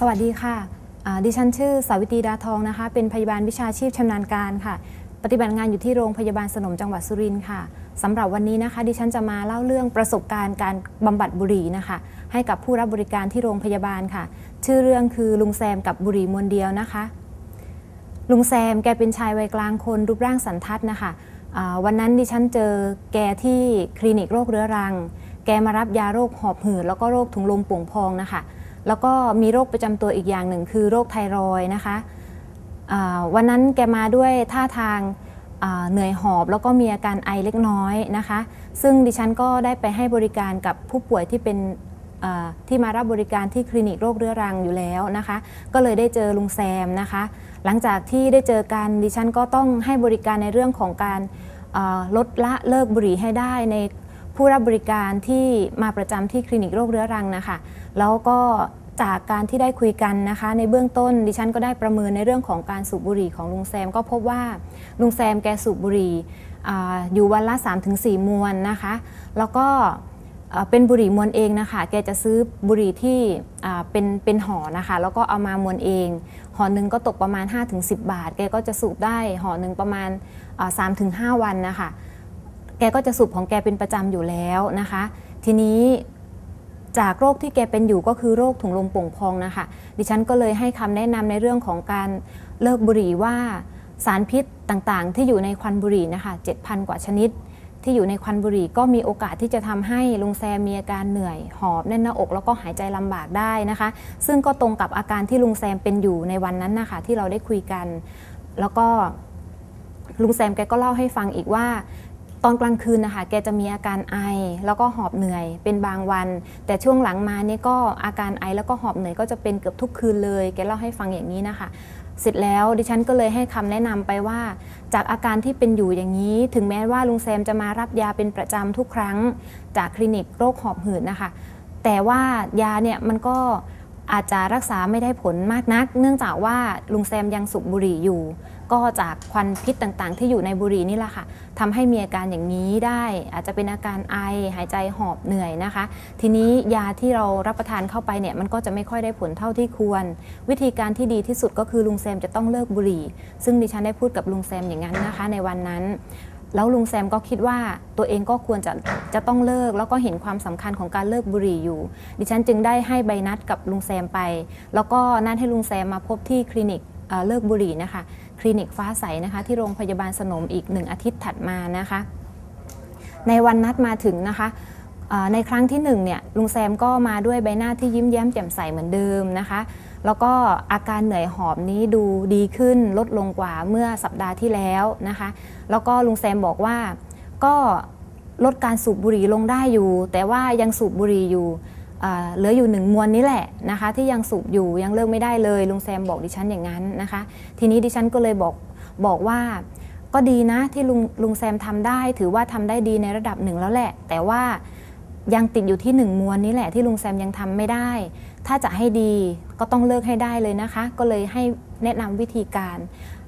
สวัสดีค่ะ ดิฉันชื่อสาวิตรีดาทองนะคะ เป็นพยาบาลวิชาชีพชำนาญการค่ะ ปฏิบัติงานอยู่ที่โรงพยาบาลสนมจังหวัดสุรินทร์ค่ะสำหรับวันนี้นะคะ ดิฉันจะมาเล่าเรื่องประสบการณ์การบำบัดบุหรี่นะคะ ให้กับผู้รับบริการที่โรงพยาบาลค่ะ ชื่อเรื่องคือลุงแซมกับบุหรี่มวนเดียวนะคะ ลุงแซมแกเป็นชายวัยกลางคนรูปร่างสันทัดนะคะวันนั้นดิฉันเจอแกที่คลินิกโรคเรื้อรัง แกมารับยาโรคหอบหืดแล้วก็โรคถุงลมป่วงพองนะคะ แล้วก็มีโรคประจำตัวอีกอย่างหนึ่งคือโรคไทรอยนะคะวันนั้นแกมาด้วยท่าทางเหนื่อยหอบแล้วก็มีอาการไอเล็กน้อยนะคะ ซึ่งดิฉันก็ได้ไปให้บริการกับผู้ป่วยที่เป็นที่มารับบริการที่คลินิกโรคเรื้อรังอยู่แล้วนะคะ ก็เลยได้เจอลุงแซมนะคะ หลังจากที่ได้เจอกันดิฉันก็ต้องให้บริการในเรื่องของการลดละเลิกบุหรี่ให้ได้ใน ผู้รับบริการที่มาประจำที่คลินิกโรคเรื้อรังนะคะ แล้วก็จากการที่ได้คุยกันนะคะ ในเบื้องต้นดิฉันก็ได้ประเมินในเรื่องของการสูบบุหรี่ของลุงแซม ก็พบว่าลุงแซมแกสูบบุหรี่อาอยู่วันละ 3-4 มวนนะคะ แล้วก็เป็นบุหรี่มวนเองนะคะ แกจะซื้อบุหรี่ที่เป็นเป็นห่อนะคะ แล้วก็เอามามวนเอง ห่อหนึ่งก็ตกประมาณ 5-10 บาท แกก็จะสูบได้ห่อหนึ่งประมาณสามถึงห้าวันนะคะ แกก็จะสูบของแกเป็นประจำอยู่แล้วนะคะ ทีนี้จากโรคที่แกเป็นอยู่ก็คือโรคถุงลมโป่งพองนะคะ ดิฉันก็เลยให้คำแนะนำในเรื่องของการเลิกบุหรี่ว่าสารพิษต่างๆ ที่อยู่ในควันบุหรี่นะคะ7,000 กว่าชนิด ที่อยู่ในควันบุหรี่ก็มีโอกาสที่จะทำให้ลุงแซมมีอาการเหนื่อยหอบแน่นหน้าอกแล้วก็หายใจลำบากได้นะคะ ซึ่งก็ตรงกับอาการที่ลุงแซมเป็นอยู่ในวันนั้นนะคะที่เราได้คุยกัน แล้วก็ลุงแซมแกก็เล่าให้ฟังอีกว่า อนกลางคืนนะคะแกจะมีอาการไอแล้วก็หอบเหนื่อยเป็นบางวัน แต่ช่วงหลังมาเนี่ยก็อาการไอแล้วก็หอบเหนื่อยก็จะเป็นเกือบทุกคืนเลยแกเล่าให้ฟังอย่างนี้นะคะ เสร็จแล้วดิฉันก็เลยให้คำแนะนำไปว่า จากอาการที่เป็นอยู่อย่างนี้ ถึงแม้ว่าลุงแซมจะมารับยาเป็นประจำทุกครั้ง จากคลินิกโรคหอบหืดนะคะ แต่ว่ายาเนี่ยมันก็อาจจะรักษาไม่ได้ผลมากนัก เนื่องจากว่าลุงแซมยังสูบบุหรี่อยู่ ก็จากควันพิษต่างๆ ที่อยู่ในบุหรี่นี่แหละค่ะทำให้มีอาการอย่างนี้ได้ อาจจะเป็นอาการไอหายใจหอบเหนื่อยนะคะ ทีนี้ยาที่เรารับประทานเข้าไปเนี่ยมันก็จะไม่ค่อยได้ผลเท่าที่ควร วิธีการที่ดีที่สุดก็คือลุงแซมจะต้องเลิกบุหรี่ ซึ่งดิฉันได้พูดกับลุงแซมอย่างนั้นนะคะ ในวันนั้นแล้วลุงแซมก็คิดว่าตัวเองก็ควรจะจะต้องเลิก แล้วก็เห็นความสำคัญของการเลิกบุหรี่อยู่ ดิฉันจึงได้ให้ใบนัดกับลุงแซมไป แล้วก็นัดให้ลุงแซมมาพบที่คลินิกเเลิกบุหรี่นะคะ คลินิกฟ้าใสนะคะที่โรงพยาบาลสนมอีกหนึ่งอาทิตย์ถัดมานะคะ ในวันนัดมาถึงนะคะในครั้งที่หนึ่งเนี่ยลุงแซมก็มาด้วยใบหน้าที่ยิ้มแย้มแจ่มใสเหมือนเดิมนะคะ แล้วก็อาการเหนื่อยหอบนี้ดูดีขึ้นลดลงกว่าเมื่อสัปดาห์ที่แล้วนะคะ แล้วก็ลุงแซมบอกว่าก็ลดการสูบบุหรี่ลงได้อยู่ แต่ว่ายังสูบบุหรี่อยู่ เหลืออยู่หนึ่งมวนนี้แหละนะคะที่ยังสูบอยู่ยังเลิกไม่ได้เลยลุงแซมบอกดิฉันอย่างนั้นนะคะ ทีนี้ดิฉันก็เลยบอกบอกว่าก็ดีนะที่ลุงลุงแซมทำได้ ถือว่าทำได้ดีในระดับหนึ่งแล้วแหละ แต่ว่ายังติดอยู่ที่หนึ่งมวนนี้แหละที่ลุงแซมยังทำไม่ได้ ถ้าจะให้ดีก็ต้องเลิกให้ได้เลยนะคะ ก็เลยให้แนะนำวิธีการ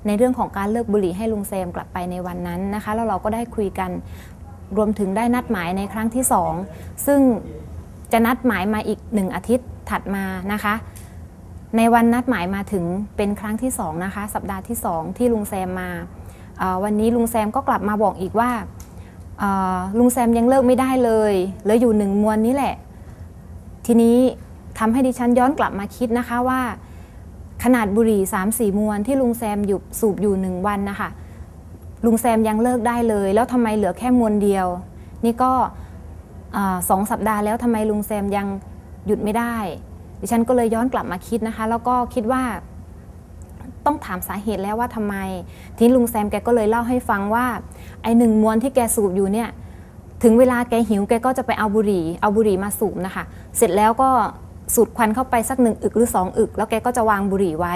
ในเรื่องของการเลิกบุหรี่ให้ลุงแซมกลับไปในวันนั้นนะคะแล้วเราก็ได้คุยกันรวมถึงได้นัดหมายในครั้งที่สองซึ่ง จะนัดหมายมาอีกหนึ่งอาทิตย์ถัดมานะคะ ในวันนัดหมายมาถึงเป็นครั้งที่สองนะคะ สัปดาห์ที่สองที่ลุงแซมมาวันนี้ลุงแซมก็กลับมาบอกอีกว่าลุงแซมยังเลิกไม่ได้เลยเหลืออยู่หนึ่งมวนนี้แหละ ทีนี้ทำให้ดิฉันย้อนกลับมาคิดนะคะว่า ขนาดบุหรี่3 4มวนที่ลุงแซมอยู่สูบอยู่หนึ่งวันนะคะลุงแซมยังเลิกได้เลย แล้วทำไมเหลือแค่มวนเดียว นี่ก็ สองสัปดาห์แล้วทำไมลุงแซมยังหยุดไม่ได้ ดิฉันก็เลยย้อนกลับมาคิดนะคะ แล้วก็คิดว่าต้องถามสาเหตุแล้วว่าทำไม ทีนี้ลุงแซมแกก็เลยเล่าให้ฟังว่า ไอหนึ่งมวนที่แกสูบอยู่เนี่ยถึงเวลาแกหิวแกก็จะไปเอาบุหรี่ เอาบุหรี่มาสูบนะคะ เสร็จแล้วก็สูดควันเข้าไปสักหนึ่งอึกหรือสองอึก แล้วแกก็จะวางบุหรี่ไว้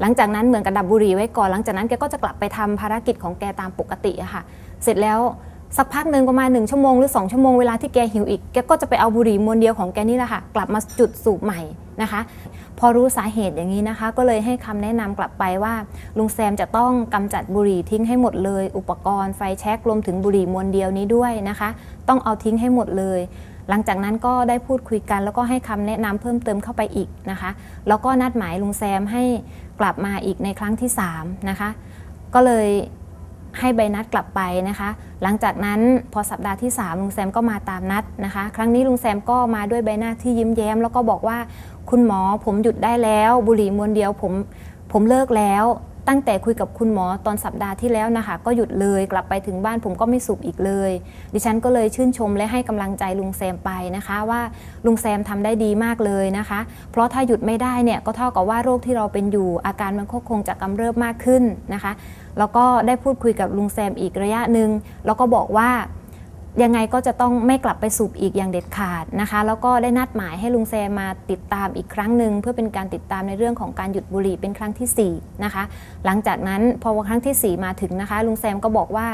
หลังจากนั้นเหมือนกับดับบุหรี่ไว้ก่อน หลังจากนั้นแกก็จะกลับไปทำภารกิจของแกตามปกติอะค่ะ เสร็จแล้ว สักพักหนึ่งประมาณหนึ่งชั่วโมงหรือสองชั่วโมงเวลาที่แกหิวอีกแกก็จะไปเอาบุหรี่มวนเดียวของแกนี่แหละค่ะ กลับมาจุดสูบใหม่นะคะ พอรู้สาเหตุอย่างนี้นะคะ ก็เลยให้คำแนะนำกลับไปว่า ลุงแซมจะต้องกำจัดบุหรี่ทิ้งให้หมดเลย อุปกรณ์ไฟแช็กรวมถึงบุหรี่มวนเดียวนี้ด้วยนะคะ ต้องเอาทิ้งให้หมดเลยหลังจากนั้นก็ได้พูดคุยกัน แล้วก็ให้คำแนะนำเพิ่มเติมเข้าไปอีกนะคะ แล้วก็นัดหมายลุงแซมให้กลับมาอีกในครั้งที่3นะคะ ก็เลย ให้ใบนัดกลับไปนะคะ หลังจากนั้นพอสัปดาห์ที่ 3 ลุงแซมก็มาตามนัดนะคะ ครั้งนี้ลุงแซมก็มาด้วยใบหน้าที่ยิ้มแย้ม แล้วก็บอกว่าคุณหมอผมหยุดได้แล้ว บุหรี่มวนเดียวผมผมเลิกแล้ว ตั้งแต่คุยกับคุณหมอตอนสัปดาห์ที่แล้วนะคะ ก็หยุดเลยกลับไปถึงบ้านผมก็ไม่สูบอีกเลย ดิฉันก็เลยชื่นชมและให้กำลังใจลุงแซมไปนะคะว่าลุงแซมทำได้ดีมากเลยนะคะ เพราะถ้าหยุดไม่ได้เนี่ยก็เท่ากับว่าโรคที่เราเป็นอยู่ อาการมันก็คงจะกำเริบมากขึ้นนะคะ แล้วก็ได้พูดคุยกับลุงแซมอีกระยะหนึ่งแล้วก็บอกว่า ยังไงก็จะต้องไม่กลับไปสูบอีกอย่างเด็ดขาดนะคะ แล้วก็ได้นัดหมายให้ลุงแซมมาติดตามอีกครั้งหนึ่งเพื่อเป็นการติดตามในเรื่องของการหยุดบุหรี่เป็นครั้งที่4นะคะหลังจากนั้นพอครั้งทีสี่ 4 มาถึงนะคะ ลุงแซมก็บอกว่า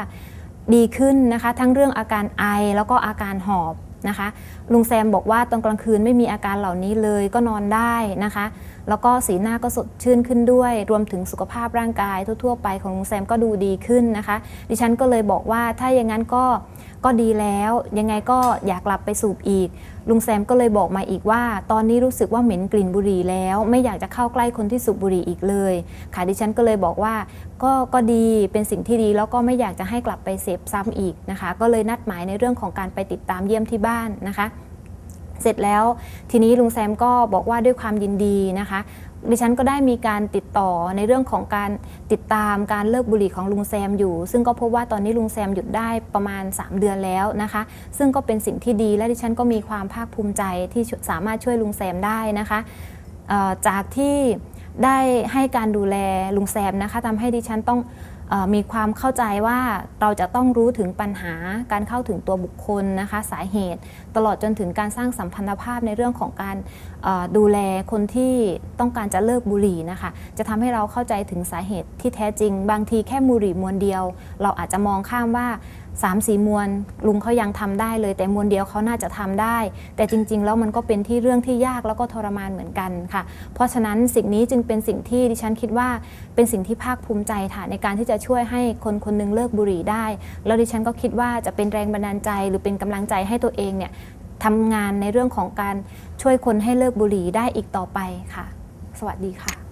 ดีขึ้นนะคะ ทั้งเรื่องอาการไอแล้วก็อาการหอบนะคะลุงแซมบอกว่าตอนกลางคืนไม่มีอาการเหล่านี้เลยก็นอนได้นะคะ แล้วก็สีหน้าก็สดชื่นขึ้นด้วย รวมถึงสุขภาพร่างกายทั่ว ๆ ไปของลุงแซมก็ดูดีขึ้นนะคะ ดิฉันก็เลยบอกว่าถ้าอย่างนั้นก็ ก็ดีแล้ว ยังไงก็อยากกลับไปสูบอีก ลุงแซมก็เลยบอกมาอีกว่า ตอนนี้รู้สึกว่าเหม็นกลิ่นบุหรี่แล้ว ไม่อยากจะเข้าใกล้คนที่สูบบุหรี่อีกเลย ค่ะดิฉันก็เลยบอกว่าก็ก็ดีเป็นสิ่งที่ดีแล้วก็ไม่อยากจะให้กลับไปเสพซ้ำอีกนะคะ ก็เลยนัดหมายในเรื่องของการไปติดตามเยี่ยมที่บ้านนะคะ เสร็จแล้วทีนี้ลุงแซมก็บอกว่าด้วยความยินดีนะคะ ดิฉันก็ได้มีการติดต่อในเรื่องของการติดตามการเลิกบุหรี่ของลุงแซมอยู่ ซึ่งก็พบว่าตอนนี้ลุงแซมหยุดได้ประมาณ 3 เดือนแล้วนะคะ ซึ่งก็เป็นสิ่งที่ดีและดิฉันก็มีความภาคภูมิใจที่สามารถช่วยลุงแซมได้นะคะจากที่ได้ให้การดูแลลุงแซมนะคะทำให้ดิฉันต้อง มีความเข้าใจว่าเราจะต้องรู้ถึงปัญหาการเข้าถึงตัวบุคคลนะคะสาเหตุ ตลอดจนถึงการสร้างสัมพันธภาพในเรื่องของการดูแลคนที่ต้องการจะเลิกบุหรี่นะคะจะทำให้เราเข้าใจถึงสาเหตุที่แท้จริง บางทีแค่บุหรี่มวนเดียว เราอาจจะมองข้ามว่า 3ามสี่มวนลุงเขายังทำได้เลย แต่มวนเดียวเขาน่าจะทำได้ แต่จริง ๆ แล้วมันก็เป็นที่เรื่องที่ยากแล้วก็ทรมานเหมือนกันค่ะ เพราะฉะนั้นสิ่งนี้จึงเป็นสิ่งที่ดิฉันคิดว่าเป็นสิ่งที่ภาคภูมิใจค่ะในการที่จะช่วยให้คนคนหนึงเลิกบุหรี่ได้ แล้วดิฉันก็คิดว่าจะเป็นแรงบันดาลใจ หรือเป็นกำลังใจให้ตัวเองเนี่ยทำงานในเรื่องของการช่วยคนให้เลิกบุหรี่ได้อีกต่อไปค่ะ สวัสดีค่ะ